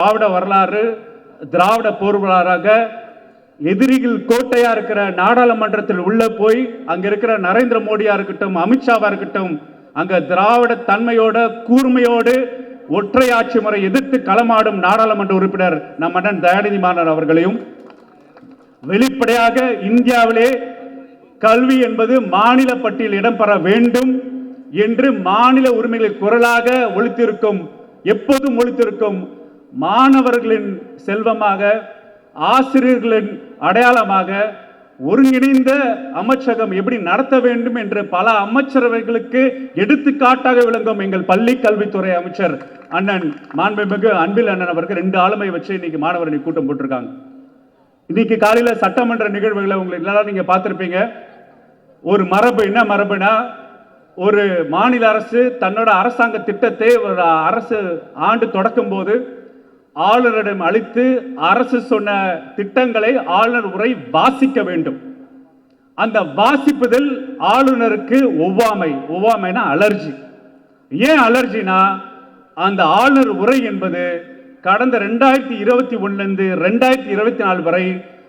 திராவிட வரலாறு திராவிட போர்வலாறாக எதிரிகள் கோட்டையா இருக்கிற நாடாளுமன்றத்தில் உள்ள போய் அங்க இருக்கிற நரேந்திர மோடியா இருக்கட்டும் அமித்ஷாவா இருக்கட்டும் அங்க திராவிட தன்மையோட கூர்மையோடு ஒற்றை ஆட்சி முறை எதிர்த்து களமாடும் நாடாளுமன்ற உறுப்பினர் நம் அண்ணன் தயாநிதி மாறன் அவர்களையும் வெளிப்படையாக இந்தியாவிலே கல்வி என்பது மாநில பட்டியல் இடம்பெற வேண்டும் என்று மாநில உரிமைகளின் குரலாக ஒழித்திருக்கும் எப்போதும் ஒழித்திருக்கும் மாணவர்களின் செல்வமாக ஆசிரியர்களின் அடையாளமாக ஒருங்கிணைந்த அமைச்சகம் எப்படி நடத்த வேண்டும் என்று பல அமைச்சரவைகளுக்கு எடுத்துக்காட்டாக விளங்கும் எங்கள் பள்ளி கல்வித்துறை அமைச்சர் அண்ணன் மாண்புமிகு அன்பில் அண்ணன் அவர்கள் ரெண்டு ஆளுமை வச்சு இன்னைக்கு மாணவரணி கூட்டம் போட்டிருக்காங்க. இன்னைக்கு காலையில சட்டமன்ற நிகழ்வுகளை உங்களுக்கு எல்லாரும் நீங்க பார்த்துருப்பீங்க. ஒரு மரபு என்ன மரபுனா ஒரு மாநில அரசு தன்னோட அரசாங்க திட்டத்தை ஒரு அரசு ஆண்டு தொடக்கும் போது ஆளுநரிடம் அளித்து அரசு சொன்ன திட்டங்களை ஆளுநர் உரை வாசிக்க வேண்டும். அந்த வாசிப்பதில் ஆளுநருக்கு ஒவ்வாமை ஒவ்வாமைனா அலர்ஜி. ஏன் அலர்ஜினா அந்த ஆளுநர் உரை என்பது கடந்த ரெண்டாயிரத்தி இருபத்தி ஒன்னுலேருந்து ரெண்டாயிரத்தி இருபத்தி நாலு வரை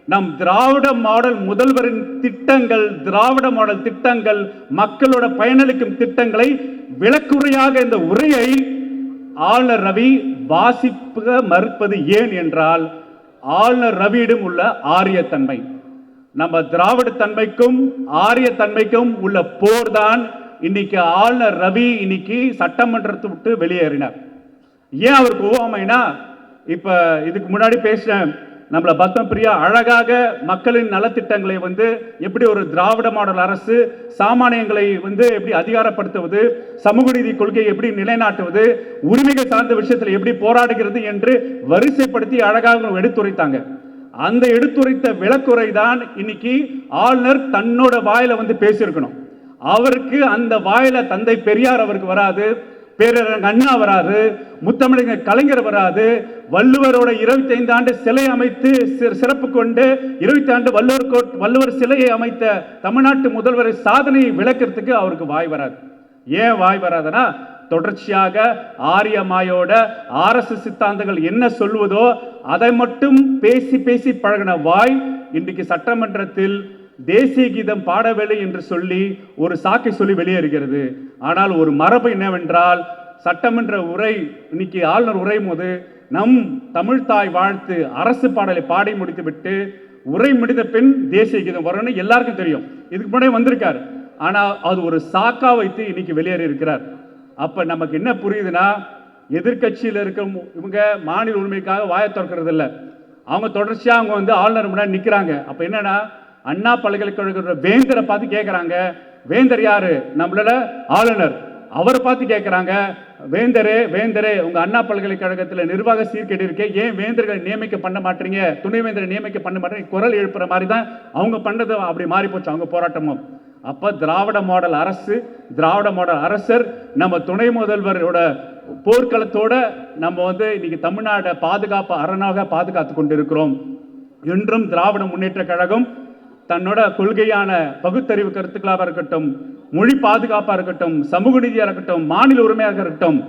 நம் திராவிட மாடல் முதல்வரின் திட்டங்கள் திராவிட மாடல் திட்டங்கள் மக்களோட பயனளிக்கும் திட்டங்களை விளக்குறையாக இந்த உரையை ஆளுநர் ரவி வாசிக்க மறுப்பது ஏன் என்றால் ஆளுநர் ரவியிடம் உள்ள ஆரியத்தன்மை. நம்ம திராவிட தன்மைக்கும் ஆரிய தன்மைக்கும் உள்ள போர் தான் இன்னைக்கு ஆளுநர் ரவி இன்னைக்கு சட்டமன்றத்தை விட்டு வெளியேறினார். ஏன் அவருக்கு ஓவாமைனா இப்ப இதுக்கு முன்னாடி பேசினேன் நம்மளை நம்மள பத்மபிரியா அழகாக மக்களின் நலத்திட்டங்களை வந்து எப்படி ஒரு திராவிட மாடல் அரசு சாமானியங்களை வந்து எப்படி அதிகாரப்படுத்துவது சமூக நீதி கொள்கையை எப்படி நிலைநாட்டுவது உரிமைகள் சார்ந்த விஷயத்தில் எப்படி போராடுகிறது என்று வரிசைப்படுத்தி அழகாக எடுத்துரைத்தாங்க. அந்த எடுத்துரைத்த விளக்குரை தான் இன்னைக்கு ஆளுநர் தன்னோட வாயில வந்து பேசியிருக்கணும். அவருக்கு அந்த வாயில தந்தை பெரியார் அவருக்கு வராது. பேரறிஞர் அண்ணா வராது முத்தமிழர் கலைஞர் வராது வள்ளுவரோட இருபத்தி ஐந்து ஆண்டு சிலை அமைத்து சிறப்பு கொண்டு இருபத்தி ஆண்டு வள்ளுவர் கோட் வள்ளுவர் சிலையை அமைத்த தமிழ்நாட்டு முதல்வரை சாதனையை விளக்கிறதுக்கு அவருக்கு வாய் வராது. ஏன் வாய் வராதுன்னா தொடர்ச்சியாக ஆரியமாயோட ஆர்எஸ்எஸ் சித்தாந்தங்கள் என்ன சொல்வதோ அதை மட்டும் பேசி பேசி பழகின வாய் இன்றைக்கு சட்டமன்றத்தில் தேசிய கீதம் பாடவில்லை என்று சொல்லி ஒரு சாக்கை சொல்லி வெளியேறுகிறது. ஆனால் ஒரு மரபு என்னவென்றால் சட்டமன்ற உரை இன்னைக்கு ஆளுநர் உரையும் போது நம் தமிழ்தாய் வாழ்த்து அரசு பாடலை பாடி முடித்துவிட்டு உரை முடிந்த பின் தேசிய கீதம் வரும்னு எல்லாருக்கும் தெரியும். இதுக்கு முன்னாடி வந்திருக்கார். ஆனால் அது ஒரு சாக்கா வைத்து இன்னைக்கு வெளியேறி இருக்கிறார். அப்போ நமக்கு என்ன புரியுதுன்னா எதிர்க்கட்சியில் இருக்க இவங்க மாநில உரிமைக்காக வாயை திறக்கிறது இல்லை. அவங்க தொடர்ச்சியாக அவங்க வந்து ஆளுநர் முன்னாடி நிற்கிறாங்க அப்போ என்னென்னா அண்ணா பல்கலைக்கழக வேந்தரை பார்த்து கேட்குறாங்க வேந்தர் யாரு? நம்மளோட ஆளுநர். அவரை பார்த்து கேட்குறாங்க வேந்தரே வேந்தரே உங்க அண்ணா பல்கலைக்கழகத்தில் நிர்வாக சீர்கேடு இருக்கே. ஏன் வேந்தர்களை நியமிக்க பண்ண மாட்டீங்க? துணைவேந்தரை நியமிக்க பண்ண மாட்டீங்க? குரல் எழுப்புற மாதிரி தான் அவங்க பண்ணது அப்படி மாறி போச்சு அவங்க போராட்டமும். அப்ப திராவிட மாடல் அரசு திராவிட மாடல் அரசர் நம்ம துணை முதல்வரோட போர்க்களத்தோட நம்ம வந்து இன்னைக்கு தமிழ்நாடை பாதுகாப்பு அரணாக பாதுகாத்து கொண்டிருக்கிறோம். என்றும் திராவிட முன்னேற்ற கழகம் தன்னோட கொள்கையான பகுத்தறிவு கருத்துக்களாக இருக்கட்டும் மொழி பாதுகாப்பாக இருக்கட்டும் சமூக நீதியாக இருக்கட்டும் மாநில உரிமையாக இருக்கட்டும்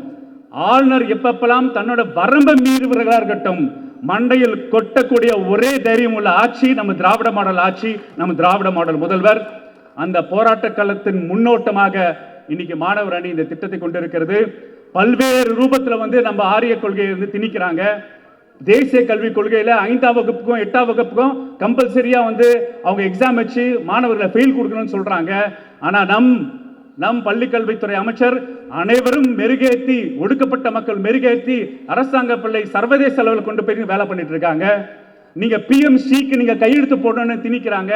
ஆளுநர் எப்பப்பெல்லாம் தன்னோட வரம்பை மீறுவர்களாக இருக்கட்டும் மண்டையில் கொட்டக்கூடிய ஒரே தைரியம் உள்ள ஆட்சி நம்ம திராவிட மாடல் ஆட்சி நம்ம திராவிட மாடல் முதல்வர். அந்த போராட்ட களத்தின் முன்னோட்டமாக இன்னைக்கு மாணவர் அணி இந்த திட்டத்தை கொண்டிருக்கிறது. பல்வேறு ரூபத்தில் வந்து நம்ம ஆரிய கொள்கையை வந்து திணிக்கிறாங்க. தேசிய கல்விக் கொள்கையில் ஐந்தாம் வகுப்புக்கும் எட்டாம் வகுப்புக்கும் கம்பல்சரியாக வந்து அவங்க எக்ஸாம் வச்சு மாணவர்களை ஃபெயில் கொடுக்கணும்னு சொல்கிறாங்க ஆனால் நம் நம் பள்ளிக்கல்வித்துறை அமைச்சர் அனைவரும் மெருகேத்தி ஒடுக்கப்பட்ட மக்கள் மெருகேத்தி அரசாங்க பிள்ளை சர்வதேச அளவில் கொண்டு போய் வேலை பண்ணிட்டு இருக்காங்க. நீங்கள் பிஎம்சிக்கு நீங்கள் கையெழுத்து போடணும்னு திணிக்கிறாங்க.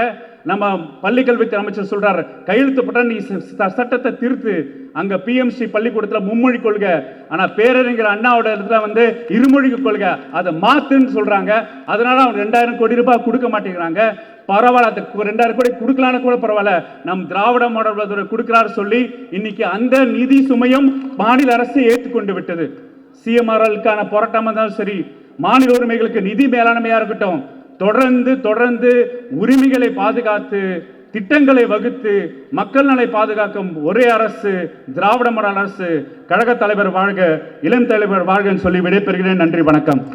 நம்ம பள்ளிக்கல்வித்துறை அமைச்சர் சொல்றாரு கையெழுத்து போட்டால் நீ ச- சட்டத்தை திருத்து. அங்க பிஎம்சி பள்ளிக்கூடத்தில் மும்மொழி கொள்கை. ஆனா பேரறிஞர் அண்ணாவோட இடத்துல வந்து இருமொழி கொள்கை. அதை மாத்துன்னு சொல்றாங்க. அதனால அவங்க ரெண்டாயிரம் கோடி ரூபாய் கொடுக்க மாட்டேங்கிறாங்க. பரவாயில்ல அது ரெண்டாயிரம் கோடி கொடுக்கலான்னு கூட பரவாயில்ல. நம் திராவிட மாடல் கொடுக்கிறாரு சொல்லி இன்னைக்கு அந்த நிதி சுமையும் மாநில அரசு ஏற்றுக்கொண்டு விட்டது. சிஎம்ஆர்எலுக்கான போராட்டமாக இருந்தாலும் சரி மாநில உரிமைகளுக்கு நிதி மேலாண்மையா இருக்கட்டும் தொடர்ந்து தொடர்ந்து உரிமைகளை பாதுகாத்து திட்டங்களை வகுத்து மக்கள் நலை பாதுகாக்கும் ஒரே அரசு திராவிட மாடல் அரசு. கழக தலைவர் வாழ்க இளம் தலைவர் வாழ்கன்னு சொல்லி விடைபெறுகிறேன். நன்றி வணக்கம்.